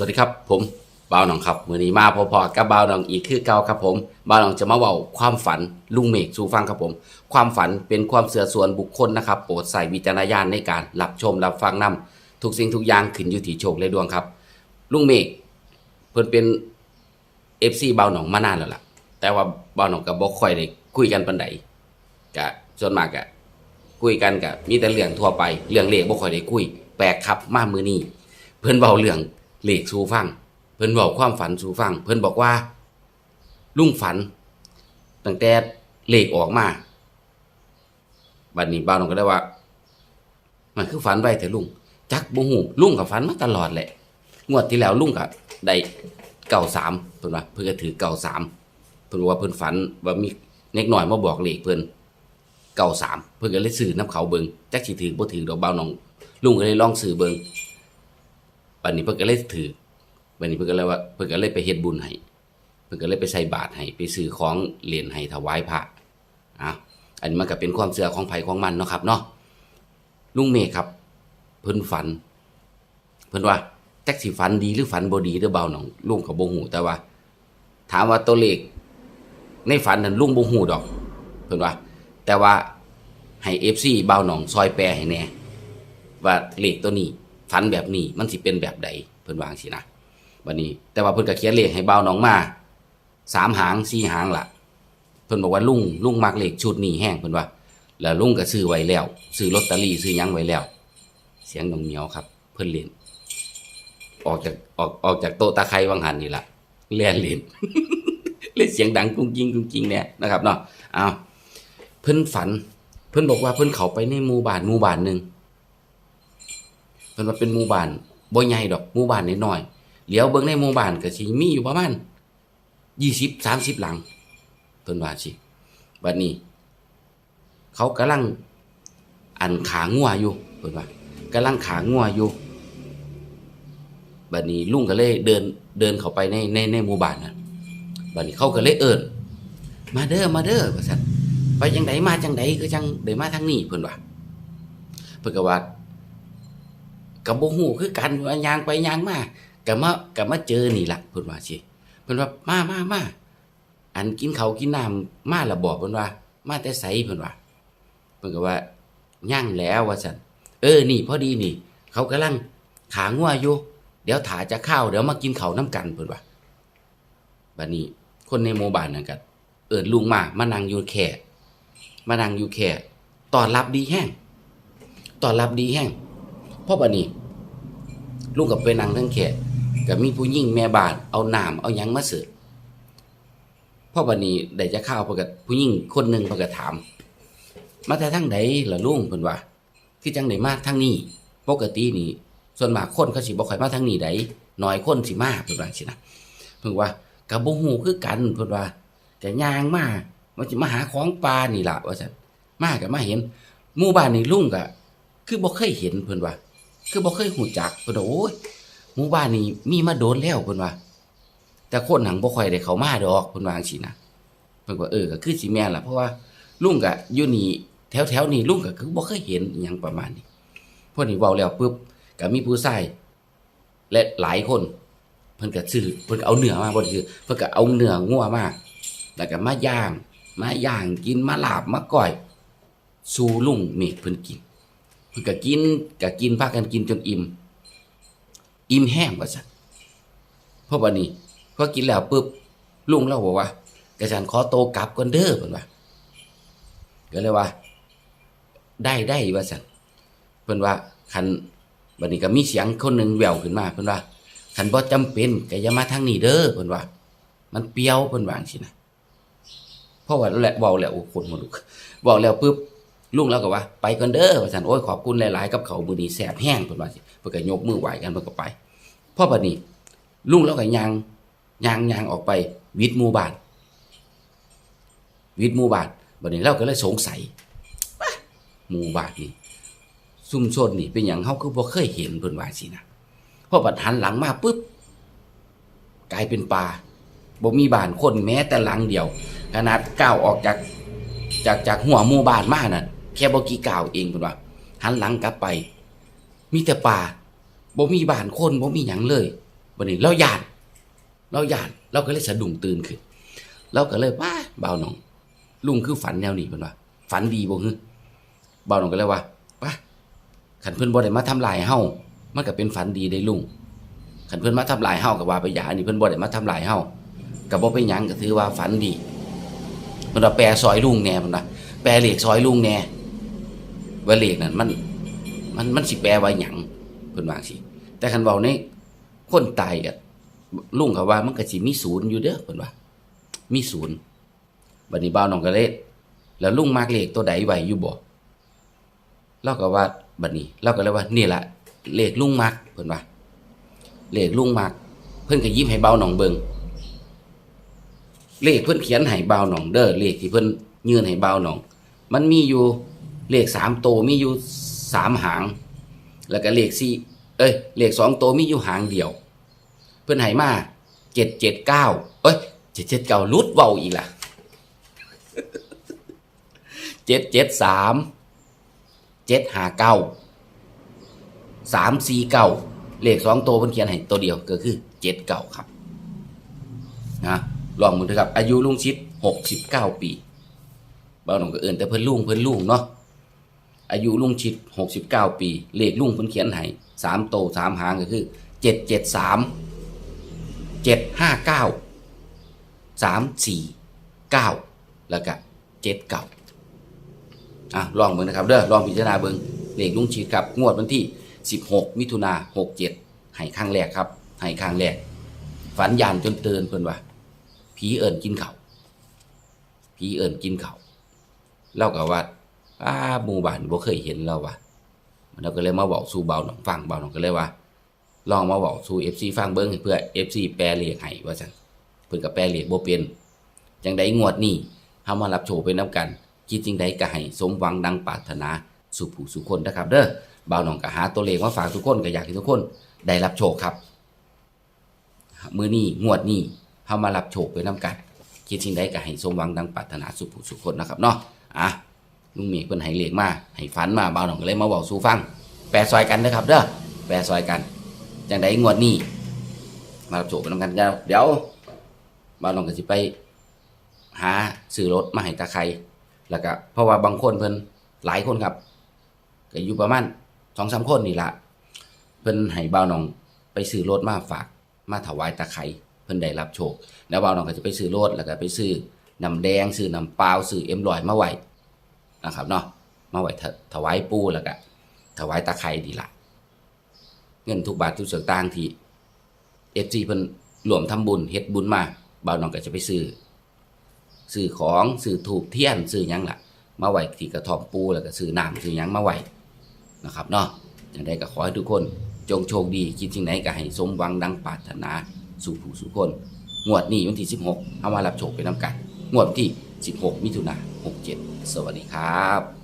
สวัสดีครับผมบ่าวหนองครับมือนี้มาพอๆกับบ่าวหนองอีกคือเก่าครับผมบ่าวหนองจะมาเว้าความฝันลุงเมฆสู่ฟังครับผม ความฝันเป็นความเสื่อส่วนบุคคลนะครับ โปรดใส่วิจารณญาณในการรับชมรับฟังนํทุกสิ่งทุกอย่างขึ้นอยู่ที่โชคและดวงครับ ลุงเมฆเพิ่นเป็น FC บ่าวหนองมานานแล้วล่ะ แต่ว่าบ่าวหนองก็บ่ค่อยได้คุยกันปานใดก็ส่วนมากก็คุยกันก็มีแต่เรื่องทั่วไปเรื่องเลขบ่ค่อยได้คุยแปลกครับมามือนี้เพิ่นเว้าเรื่อง เลขสู่ฟัง เพิ่นเว้าความฝันสู่ฟัง เพิ่นบอกว่า ลุงฝัน ตั้งแต่เลขออกมาบัดนี้บ้านงก็ได้ว่า มันคือฝันไว้แต่ลุงจักบ่ฮู้ลุงก็ฝันมาตลอดแหละ งวดที่แล้วลุงก็ได้เก่าสามเพิ่นว่าเพิ่นก็ถือเก่าสามเพิ่นว่าเพิ่นฝันว่ามีเน็กหน่อยมาบอกเลขเพิ่นเก่าสามเพิ่นก็เลยซื้อน้ำเขาเบิงจักสิถือบ่ถือดอกเบานองลุงก็เลยลองซื้อเบิง บัดนี้เพิ่นก็เลยถือบัดนี้เพิ่นก็เลยว่าเพิ่นก็เลยไปเฮ็ดบุญให้เพิ่นก็เลยไปใส่บาตรให้ไปซื้อของเหรียญให้ถวายพระอะอันนี้มันก็เป็นความเชื่อของไผของมันเนาะครับเนาะลุงเมฆครับ เพิ่นฝัน เพิ่นว่าแจักสิฝันดีหรือฝันบ่ดีหรือเบาหนองลุงก็บ่ฮู้แต่ว่า ถามว่าตัวเลขในฝันนั้นลุงบ่ฮู้ดอก เพิ่นว่า แต่ว่าให้ FC เบาหนองซอยแปลให้แน่ว่าเลขตัวนี้ ฝันแบบนี้มันสิเป็นแบบใดเพิ่นวาจั่งสินะวันนี้ แต่ว่าเพิ่นก็เขียนเลขให้เบาน้องมาสามหางสี่หางล่ะเพิ่นบอกว่าลุงลุงมักเลขชุดนี้แห้งเพิ่นว่า แล้วลุงก็ซื้อไว้แล้วซื้อลอตเตอรี่ซื้อยังไว้แล้ว เสียงน้องเหมียวครับ เพิ่นเล่นออกจากออกออกจากโต๊ะตาไคร้วังหันนี่ล่ะเล่นเล่นเล่นเสียงดังกุ้งกิ้งกุ้งกิ้งเนี่ยนะครับเนาะอ้าวเพิ่นฝัน เพิ่นบอกว่าเพิ่นเขาไปในหมู่บ้านหมู่บ้านหนึ่ง พิ่นว่าเป็นหมู่บ้านบ่ใหญ่ดอกหมู่บ้านน้อยๆเหลียวเบิ่งในหมู่บ้านก็สิมีอยู่ประมาณ20 30หลังเพิ่นว่าสิบัดนี้ เขากำลังอันขางัวอยู่เพิ่นว่ากำลังขางัวอยู่บัดนี้ลุงก็เลยเดินเดินเข้าไปในในในหมู่บ้านนะบัดนี้เขาก็เลยเอิ้นมาเด้อมาเด้อว่าซั่นไปจังไดมาจังไดคือจังได้มาทางนี้เพิ่นว่าเพิ่นก็ว่า กับบ่ฮู้คือกันว่ายางไปยางมาก็มาก็มาเจอนี่ล่ะเพิ่นว่าสิเพิ่นว่ามามามาอันกินเขากินน้ำมาละบอกเพิ่นว่า มาแต่ไสเพิ่นว่าเพิ่นก็ว่าย่างแล้วว่าซั่นเออนี่พอดีนี่ เขากำลังขางัวอยู่เดี๋ยวถาจะข้าวเดี๋ยวมากินเขาน้ำกันเพิ่นว่าบัดนี้คนในหมู่บ้านนั่นก็เอิ้นลุงมามานั่งอยู่แค่มานั่งอยู่แค่ตอนรับดีแห้งตอนรับดีแห้ง พราะบัดนี้ลุงกับไปนั่งทั้งแขกก็มีผู้หญิงแม่บานเอาหน้ำเอายังมาเสิร์ฟพราะบัดนี้ได้จะข้าวพิ่นก็ผู้หญิงคนหนึ่งพิ่นก็ถาม มาแต่ทางใดล่ะลุงเพิ่นว่าคือจังไดมากทางนี้ ปกตินี่ ส่วนมากคนเขาสิบ่ค่อยมาทางนี้ไดน้อยคนสิมาเพิ่นว่าสินะเพิ่นว่าก็บ่ฮู้คือกันเพิ่นว่าก็ย่างมาว่าสิมาหาของป่านี่ล่ะว่าซั่นมาก็มาเห็นหมู่บ้านนี่ลุงก็คือบ่เคยเห็นเพิ่นว่า คือบ่เคยหูจักเพิ่นว่าโอ้ยหมู่บ้านนี้มีมาโดนแล้วเพิ่นว่า แต่คนหังบ่ค่อยได้เข้ามาดอกเพิ่นว่าจังซี่นะเพิ่นว่าเออก็คือสิแม่นล่ะเพราะว่าลุงก็อยู่นี่แถวๆนี้ลุงก็คือบ่เคยเห็นอิหยังประมาณนี้พวกนี้เว้าแล้วปุ๊บก็มีผู้ชายและหลายคน เพิ่นก็ซื้อเพิ่นเอาเนื้อมาบ่ได้ซื้อเพิ่นก็เอาเนื้องัวมาแล้วก็มาย่าง มาย่างกินมาลาบมาก้อย สู่ลุงเมฆเพิ่นกิน พิ่นก็กินก็กินพากันกินจนอิ่ม อิ่มแห้งว่าซั่นเพราะวันนี้พอกินแล้วปุ๊บลุงเราบอกว่ากระฉันขอโตกลับก่อนเด้อเพิ่นว่าก็เลยว่า ได้ได้ว่าซั่นเพิ่นว่าคันบัดนี้ก็มีเสียงคนหนึ่งแววขึ้นมาเพิ่นว่าคันบ่จำเป็นก็อย่ามาทางนี้เด้อเพิ่นว่า มันเปรี้ยวเพิ่นว่าจังซี่นะเพราะว่าแหละเว้าแล้วโอ้คนมาลุกเว้าแล้วปุ๊บ ลุงแล้วก็ว่า ไปกันเด้อว่าซั่นโอ้ยขอบคุณหลาย ๆ กับเขาวมื้อนีแซ่บแห้งเพิ่นว่าสิเพิ่นก็ยกมือไหวกันเพิ่นก็ไปพ่อบัดนี้ลุงแล้วก็ยางยางยางออกไป วิทย์หมู่บ้านวิทย์หมู่บ้านบัดนี้เราก็เลยสงสัยหมู่บ้านนี่ซุ่มโซนนี่เป็นหยังเฮาคือบ่เคยเห็นเพิ่นว่าสินะพอบัดหันหลังมาปุ๊บกลายเป็นป่าบ่มีบ้านคนแม้แต่หลังเดียว ขนาดก้าวออกจากจากจากหัวหมู่บ้านมาน่ะแค่บ่กี่ก้าวเองเพิ่นว่าหันหลังกลับไป มีแต่ป่าบ่มีบ้านคนบ่มีหยังเลยวันนี้เราหยาดเราหยาดเราก็เลยสะดุ้งตื่นขึ้นเราก็เลยว่าเบาหนอง ลุงคือฝันแนวนี้เพิ่นว่า ฝันดีบ่ฮึเบาหนองก็เลยว่าว่าขันเพิ่นบ่ได้มาทำลายเฮามันก็เป็นฝันดีได้ลุงขันเพิ่นมาทำลายเฮาก็ว่าไปอย่าอันนี้เพิ่นบ่ได้มาทำลายเฮาก็บ่เป็นหยังก็ถือว่าฝันดีเพิ่นว่าแปลซอยลุงแหน่เพิ่นว่าแปลเหลขซอยลุงแหน่ ว่าเลขนั้นมัน มันมันสิแปลว่าหยังเพิ่นว่าจังซี่แต่คันเว้าในคนตายก็ลุงเขาว่ามันก็สิมีศูนย์อยู่เด้อเพิ่นว่ามีศูนย์บัดนี้บ่าวน้องก็เลยแล้วลุงมากเลขตัวใดไว้อยู่บ่เราก็ว่าบัดนี้เราก็เลยว่านี่ล่ะเลขลุงมักเพิ่นว่าเลขลุงมัก เพิ่นก็ยิ้มให้เบ่าน้องเบิงเลขเพิ่นเขียนให้เบ่าน้องเด้อเลขที่เพิ่นยื่นให้เบ่าน้อง มันมีอยู่ เลขสามโตมีอยู่สามหาง แล้วก็เลขสี่เอ้ยเลขสองโตมีอยู่หางเดียว เพิ่อนให้มาเจ็ดเจ็ดเก้าเอ้ยเจ็ดเจ็ดเก้าลุดเว้าอีกล่ะเจ็ดเจ็ดสามเจ็ดห้าเก้าสามสี่เก้าเลขสองโตเพิ่นเขียนให้ตัวเดียวก็คือเจ็ดเก้าครับนะลองมือเถอะครับ อายุลุงชิดหกสิบเก้าปีบ้านหนองก็เอินแต่เพิ่นลุงเพิ่นลุงเนาะ อายุลุงชิดหกสิบเก้าปี เลขลุงเพิ่นเขียนให้สามโตสามหางก็คือเจ็ดเจ็ดสามเจ็ดห้าเก้าสามสี่เก้าแล้วก็เจ็ดเก้าอะลองเบิ่งนะครับเด้อลองพิจารณาเบิ่งเลขลุงชีดครับ งวดวันที่16มิถุนา67ให้ครั้งแรกครับให้ครั้งแรก ฝันยานจนเตือนเพิ่นว่าผีเอิ้นกินเขาผีเอิ้นกินเขาเล่ากับว่า อ้าหมู่บ้านบ่เคยเห็นเราว่ะเราก็เลยมาบอกสู่เบาหนองฟังเบาหนองก็เลยว่า ลองมาบอกสู่ FC ฟังเบิ่งให้เพื่อ FC แปลเลขให้ว่าซั่นเพิ่นก็แปลเลขบ่เป็นจังไดงวดนี้เฮามารับโชคไปนํกันคิดจริงใดก็ให้สมหวังดังปรารถนาสุผู้สุคนนะครับ เด้อบ่าวหนองก็หาตัวเลขมาฝากทุกคนก็อยากให้ทุกคนได้รับโชคครับมือนี้งวดนี้เฮามารับโชคไปนํกันคิดจริงใดก็ให้สมหวังดังปรารถนาสุผู้สุคนนะครับเนาะอะ ลุงเมฆเพิ่นให้เลขมาให้ฝันมาบ่าวหนองก็เลยมาบอกสู่ฟังแปลซอยกันนะครับเด้อแปลซอยกันจังไดงวดนี้ มารับโชคไปนํกันเดี๋ยวบ่าวหนองก็สิไป หาซื้อรถมาให้ตาใครแล้วก็เพราะว่าบางคนเพิ่นหลายคนครับก็อยู่ประมาณสองสามคนนี่ละเพิ่นให้บ่าวน้องไปซื้อรถมาฝากมาถวายตาไครเพิ่นได้รับโชค แล้วบ่าวน้องก็จะไปซื้อรถแล้วก็ไปซื้อน้ำแดงซื้อน้ำเปล่าซื้อเอ็มลอยมาไว้ นะครับเนาะมาไว้ถถวายปูแล้วก็ถวายตาไคร้ดีละเงินทุกบาททุกสตางค์ที่เอฟซีเพิ่นรวมทำบุญเฮ็ดบุญมาบ่าวน้องก็จะไปซื้อซื้อของซื้อถูกเทียนซื้อยังล่ะ มาไหวที่กระท่อมปูแล้วก็ซื้อน้ำซื้อยังมาไหวนะครับเนาะอย่างใดก็ขอให้ทุกคนจงโชคดีคิดสิ่งไหนก็ให้สมหวังดังปรารถนาสู่ผู้สู่คน งวดนี้วันที่ 16 เอามารับโชคไปน้ำกัน งวดที่ 16 มิถุนายน 67 สวัสดีครับ